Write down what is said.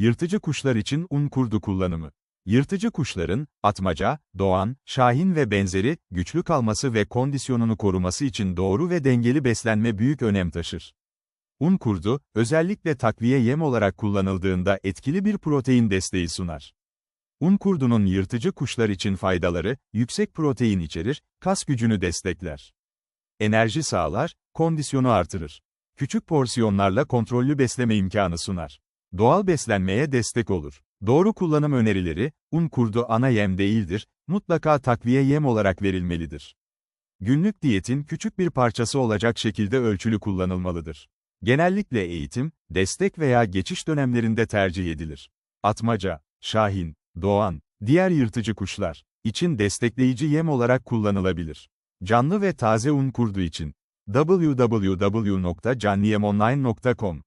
Yırtıcı kuşlar için un kurdu kullanımı. Yırtıcı kuşların, atmaca, doğan, şahin ve benzeri, güçlü kalması ve kondisyonunu koruması için doğru ve dengeli beslenme büyük önem taşır. Un kurdu, özellikle takviye yem olarak kullanıldığında etkili bir protein desteği sunar. Un kurdunun yırtıcı kuşlar için faydaları, yüksek protein içerir, kas gücünü destekler. Enerji sağlar, kondisyonu artırır. Küçük porsiyonlarla kontrollü besleme imkanı sunar. Doğal beslenmeye destek olur. Doğru kullanım önerileri, un kurdu ana yem değildir, mutlaka takviye yem olarak verilmelidir. Günlük diyetin küçük bir parçası olacak şekilde ölçülü kullanılmalıdır. Genellikle eğitim, destek veya geçiş dönemlerinde tercih edilir. Atmaca, şahin, doğan, diğer yırtıcı kuşlar için destekleyici yem olarak kullanılabilir. Canlı ve taze un kurdu için www.canliyemonline.com